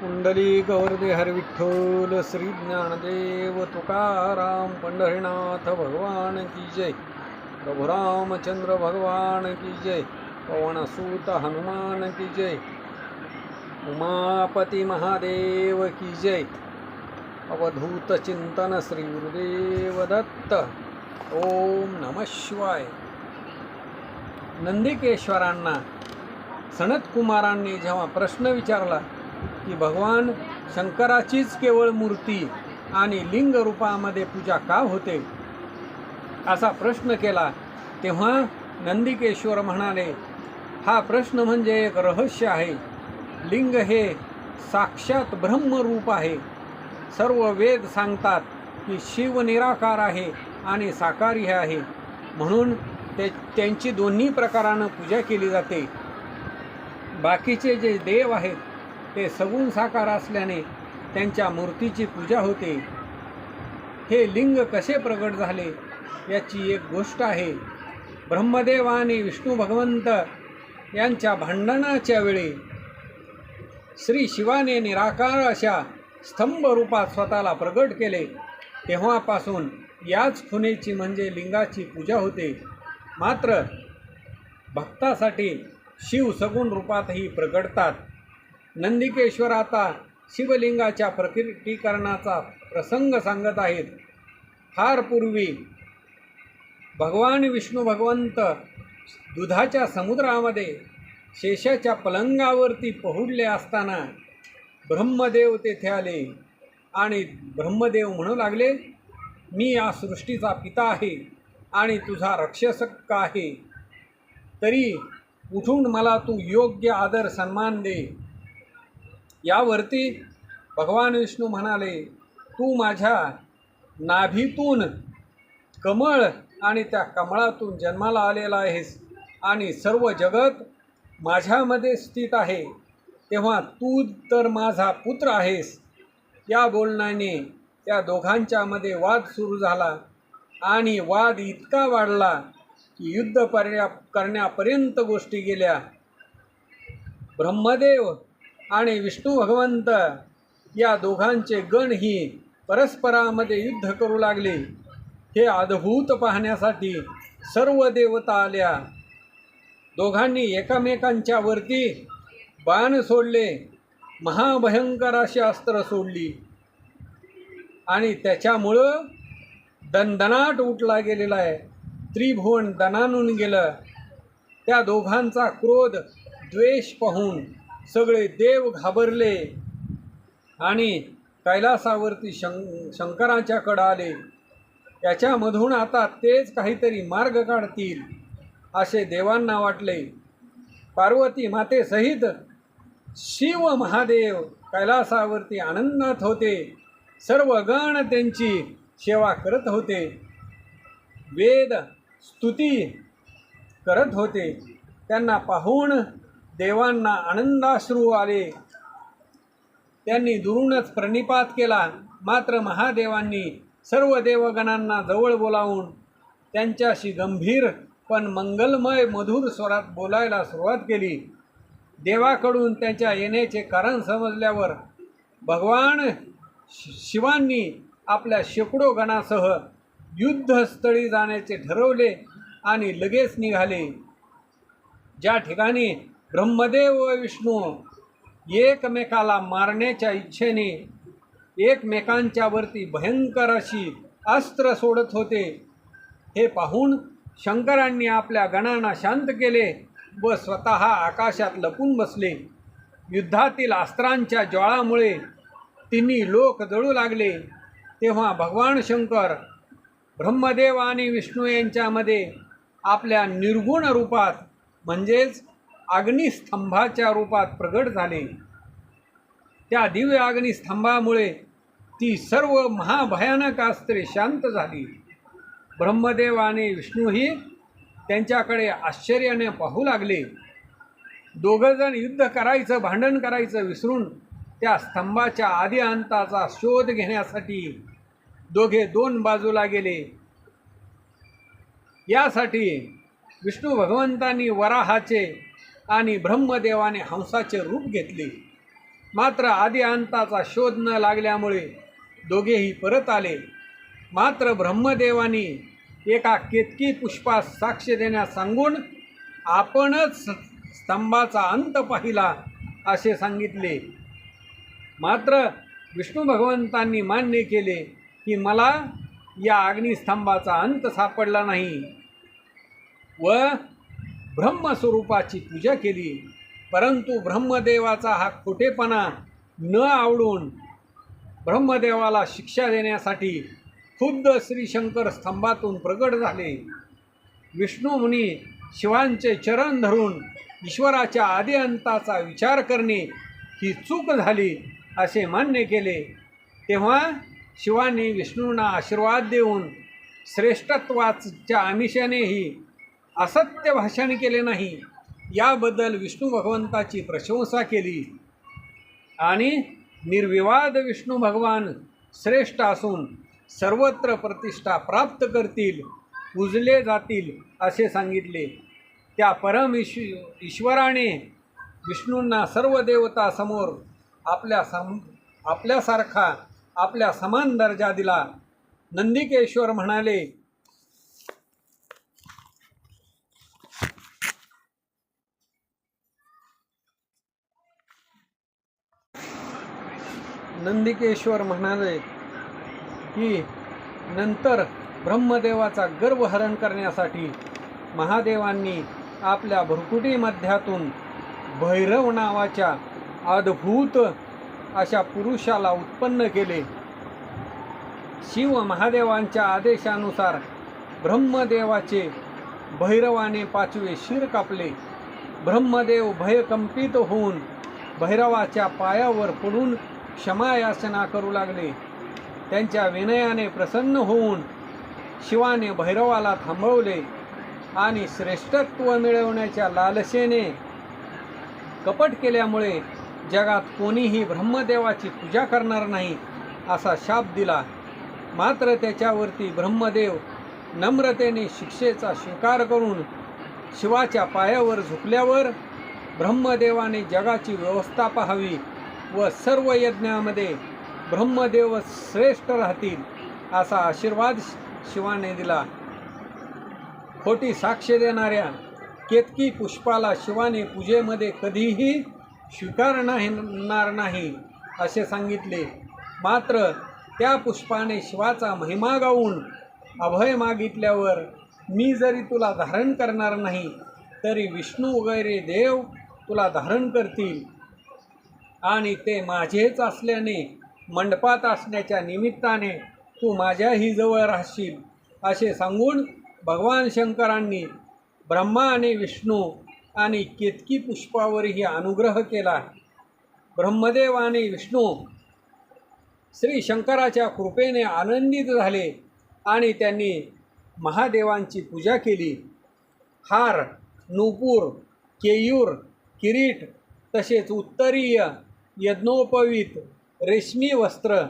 कुंडली गौरदे हर विठ्ठल श्री ज्ञानदेव तुकाराम पंढरीनाथ भगवान की जय. प्रभुरामचंद्र भगवान की जय. पवनसूत हनुमान की जय. उमापती महादेव की जय. अवधूत चिंतन श्री गुरुदेव दत्त. ओम नम शिवाय. नंदिकेश्वरांना सनत कुमारांनी जेव्हा प्रश्न विचारला की भगवान शंकराचीच केवळ मूर्ती आणि लिंग रूपामध्ये पूजा का होते? असा प्रश्न केला. तेव्हा नंदिकेश्वर म्हणाले हा प्रश्न म्हणजे एक रहस्य आहे. लिंग हे साक्षात ब्रह्मरूप आहे. सर्व वेद सांगतात की शिव निराकार आहे आणि साकारी आहे. म्हणून ते त्यांची दोन्ही प्रकारानं पूजा केली जाते. बाकीचे जे देव आहेत ते सगुण साकार असल्याने त्यांच्या मूर्तीची पूजा होते. हे लिंग कसे प्रगट झाले याची एक गोष्ट आहे. ब्रह्मदेव आणि विष्णू भगवंत यांच्या भांडणाच्या वेळी श्री शिवाने निराकार अशा स्तंभ रूपात स्वतःला प्रगट केले. तेव्हापासून याच खुनेची म्हणजे लिंगाची पूजा होते. मात्र भक्तासाठी शिव सगुण रूपातही प्रगटतात. नंदिकेश्वर आता शिवलिंगाच्या प्रकटीकरणाचा प्रसंग सांगत आहेत. फार पूर्वी भगवान विष्णू भगवंत दुधाच्या समुद्रामध्ये शेषाच्या पलंगावरती पहुडले असताना ब्रह्मदेव तेथे आले आणि ब्रह्मदेव म्हणू लागले मी या सृष्टीचा पिता आहे आणि तुझा रक्षसक आहे. तरी उठून मला तू योग्य आदर सन्मान दे. यावरती भगवान विष्णू म्हणाले तू माझ्या नाभीतून कमळ आणि त्या कमळातून जन्माला आलेला आहेस आणि सर्व जगत माझ्यामध्ये स्थित आहे. तेव्हा तू तर माझा पुत्र आहेस. या बोलण्याने त्या दोघांच्यामध्ये वाद सुरू झाला आणि वाद इतका वाढला की युद्ध पर्या करण्यापर्यंत गोष्टी गेल्या. ब्रह्मदेव आणि विष्णू भगवंत या दोघांचे गणही परस्परामध्ये युद्ध करू लागले. हे अद्भुत पाहण्यासाठी सर्व देवता आल्या. दोघांनी एकामेकांच्या वरती बाण सोडले. महाभयंकर अशी अस्त्र सोडली. आणि त्याच्यामुळं दणदणाट उठला गेलेला आहे. त्रिभुवन दणानून गेलं. त्या दोघांचा क्रोध द्वेष पाहून सगळे देव घाबरले. आणि कैलासावरती शं शंकराच्याकडं आले याच्यामधून आता तेच काहीतरी मार्ग काढतील असे देवांना वाटले. पार्वती मातेसहित शिव महादेव कैलासावरती आनंदात होते. सर्व गण त्यांची सेवा करत होते. वेद स्तुती करत होते. त्यांना पाहून देवांना आनंदाश्रू आले. त्यांनी दुरूनच प्रणिपात केला. मात्र महादेवांनी सर्व देवगणांना जवळ बोलावून त्यांच्याशी गंभीर पण मंगलमय मधुर स्वरात बोलायला सुरुवात केली. देवाकडून त्यांच्या येण्याचे कारण समजल्यावर भगवान शिवांनी आपल्या शेकडो गणासह युद्धस्थळी जाण्याचे ठरवले आणि लगेच निघाले. ज्या ठिकाणी ब्रह्मदेव व विष्णू एकमेकाला मारण्याच्या इच्छेने एकमेकांच्यावरती भयंकर अशी अस्त्र सोडत होते. हे पाहून शंकरांनी आपल्या गणांना शांत केले व स्वतः आकाशात लपून बसले. युद्धातील अस्त्रांच्या ज्वाळामुळे तिन्ही लोक जळू लागले. तेव्हा भगवान शंकर ब्रह्मदेव आणि विष्णू यांच्यामध्ये आपल्या निर्गुण रूपात म्हणजेच अग्निस्तंभाच्या रूपात प्रगट झाले. त्या दिव्य अग्निस्तंभामुळे ती सर्व महाभयानक अस्त्रे शांत झाली. ब्रह्मदेव आणि विष्णूही त्यांच्याकडे आश्चर्याने पाहू लागले. दोघंजण युद्ध करायचं भांडण करायचं विसरून त्या स्तंभाच्या आधी अंताचा शोध घेण्यासाठी दोघे दोन बाजूला गेले. यासाठी विष्णू भगवंतांनी वराहाचे आणि ब्रह्मदेवाने हंसाचे रूप घेतले. मात्र आदी अंताचा शोध न लागल्यामुळे दोघेही परत आले. मात्र ब्रह्मदेवाने एका केतकी पुष्पास साक्ष देण्यास सांगून आपणच स्तंभाचा अंत पाहिला असे सांगितले. मात्र विष्णू भगवंतांनी मान्य केले की मला या अग्निस्तंभाचा अंत सापडला नाही व ब्रह्मस्वरूपाची पूजा केली. परंतु ब्रह्मदेवाचा हा खोटेपणा न आवडून ब्रह्मदेवाला शिक्षा देण्यासाठी खुद्द श्री शंकर स्तंभातून प्रगट झाले. विष्णू मुनी शिवांचे चरण धरून ईश्वराच्या आदिअंताचा विचार करणे ही चूक झाली असे मान्य केले. तेव्हा शिवाने विष्णूंना आशीर्वाद देऊन श्रेष्ठत्वाच्या आमिषानेही असत्य भाषण केले नाही याबद्दल विष्णू भगवंताची प्रशंसा केली. आणि निर्विवाद विष्णू भगवान श्रेष्ठ असून सर्वत्र प्रतिष्ठा प्राप्त करतील पुजले जातील असे सांगितले. त्या परम ईश ईश्वराने विष्णूंना सर्व देवता समोर आपल्या सम आपल्यासारखा आपल्या समान दर्जा दिला. नंदिकेश्वर म्हणाले नंदिकेश्वर म्हणाले की नंतर ब्रह्मदेवाचा गर्वहरण करण्यासाठी महादेवांनी आपल्या भरकुटी मध्यातून भैरव नावाच्या अद्भुत अशा पुरुषाला उत्पन्न केले. शिव महादेवांच्या आदेशानुसार ब्रह्मदेवाचे भैरवाने पाचवे शिर कापले. ब्रह्मदेव भयकंपित होऊन भैरवाच्या पायावर पडून क्षमायाचना करू लागले. त्यांच्या विनयाने प्रसन्न होऊन शिवाने भैरवाला थांबवले आणि श्रेष्ठत्व मिळवण्याच्या लालसेने कपट केल्यामुळे जगात कोणीही ब्रह्मदेवाची पूजा करणार नाही असा शाप दिला. मात्र त्याच्यावरती ब्रह्मदेव नम्रतेने शिक्षेचा स्वीकार करून शिवाच्या पायावर झुकल्यावर ब्रह्मदेवाने जगाची व्यवस्था पाहावी. व सर्व यज्ञामध्ये ब्रह्मदेव श्रेष्ठ राहतील असा आशीर्वाद शिवाने दिला. खोटी साक्ष देणाऱ्या केतकी पुष्पाला शिवाने पूजेमध्ये कधीही स्वीकार नाहीणार नाही असे सांगितले. मात्र त्या पुष्पाने शिवाचा महिमा गाऊन अभय मागितल्यावर मी जरी तुला धारण करणार नाही तरी विष्णू वगैरे देव तुला धारण करतील. आणि ते माझेच असल्याने मंडपात असण्याच्या निमित्ताने तू माझ्याही जवळ राहशील असे सांगून भगवान शंकरांनी ब्रह्मा आणि विष्णू आणि केतकी पुष्पावरही अनुग्रह केला. ब्रह्मदेव आणि विष्णू श्री शंकराच्या कृपेने आनंदित झाले आणि त्यांनी महादेवांची पूजा केली. हार नूपूर केयूर किरीट तसेच उत्तरीय यज्ञोपवीत रेशमी वस्त्र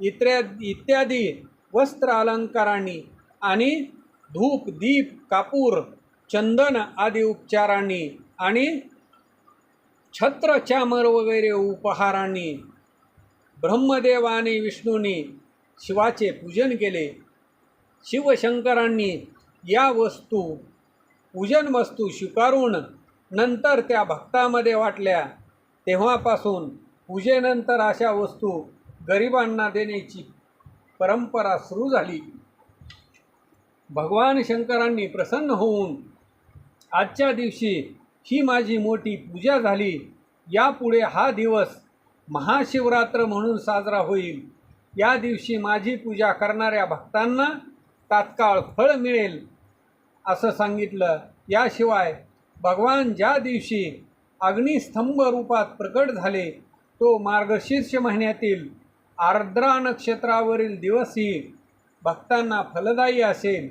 इत्या इत्यादी वस्त्र अलंकारांनी आणि धूप दीप कापूर चंदन आदी उपचारांनी आणि छत्र चामर वगैरे उपहारांनी ब्रह्मदेव आणि विष्णूंनी शिवाचे पूजन केले. शिवशंकरांनी या वस्तू पूजन वस्तू स्वीकारून नंतर त्या भक्तामध्ये वाटल्या. तेव्हापासून पूजेनंतर अशा वस्तू गरिबांना देण्याची परंपरा सुरू झाली. भगवान शंकरांनी प्रसन्न होऊन आजच्या दिवशी ही माझी मोठी पूजा झाली. यापुढे हा दिवस महाशिवरात्र म्हणून साजरा होईल. या दिवशी माझी पूजा करणाऱ्या भक्तांना तात्काळ फळ मिळेल असं सांगितलं. याशिवाय भगवान ज्या दिवशी अग्निस्तंभ रूपात प्रकट झाले तो मार्गशीर्ष महिन्यातील आर्द्रा नक्षत्रावरील दिवसही भक्तांना फलदायी असेल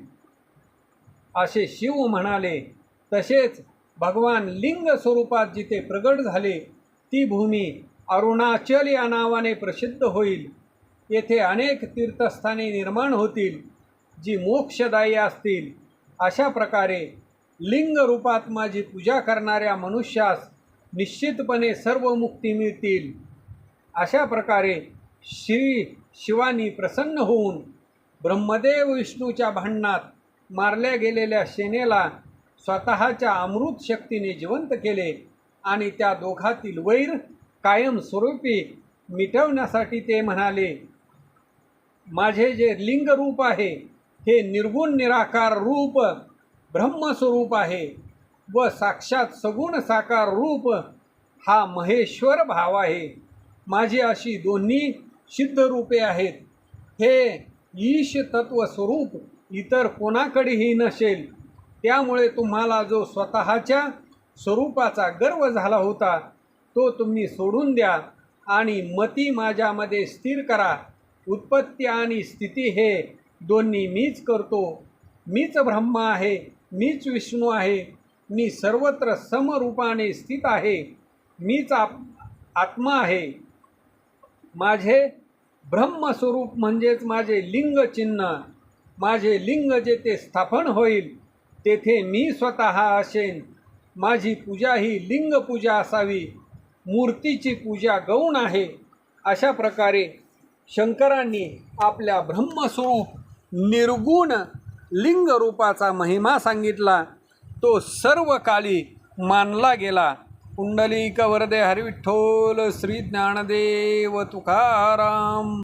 असे शिव म्हणाले. तसेच भगवान लिंग स्वरूपात जिथे प्रगट झाले ती भूमी अरुणाचल या नावाने प्रसिद्ध होईल. येथे अनेक तीर्थस्थाने निर्माण होतील जी मोक्षदायी असतील. अशा प्रकारे लिंग रूपात माझी पूजा करणाऱ्या मनुष्यास निश्चितपणे सर्व मुक्ती मिळतील. अशा प्रकारे श्री शिवानी प्रसन्न होऊन ब्रह्मदेव विष्णूच्या भांडणात मारल्या गेलेल्या सेनेला स्वतःच्या अमृत शक्तीने जिवंत केले आणि त्या दोघातील वैर कायमस्वरूपी मिटवण्यासाठी ते म्हणाले माझे जे लिंग रूप आहे हे निर्गुण निराकार रूप ब्रह्मस्वरूप आहे. व साक्षात सगुण साकार रूप हा महेश्वर भाव आहे. माझी अशी दोन्ही सिद्ध रूपे आहेत. हे ईश तत्व स्वरूप इतर कोणाकडेही नसेल. त्यामुळे तुम्हाला जो स्वतःच्या स्वरूपाचा गर्व झाला होता तो तुम्ही सोडून द्या आणि मती माझ्यामध्ये स्थिर करा. उत्पत्ती आणि स्थिती हे दोन्ही मीच करतो. मीच ब्रह्म आहे मीच विष्णू आहे मी सर्वत्र समरूपाने स्थित आहे. मीच आप आत्मा आहे. माझे ब्रह्मस्वरूप म्हणजेच माझे लिंग चिन्ह माझे लिंग जेथे स्थापन होईल तेथे मी स्वतः असेन. माझी पूजा ही लिंग पूजा असावी. मूर्तीची पूजा गौण आहे. अशा प्रकारे शंकरांनी आपल्या ब्रह्मस्वरूप निर्गुण लिंगरूपाचा महिमा सांगितला. तो सर्व काली मानला गेला. पुंडलिक वरदे हरिविठ्ठोल श्री ज्ञानदेव तुकाराम.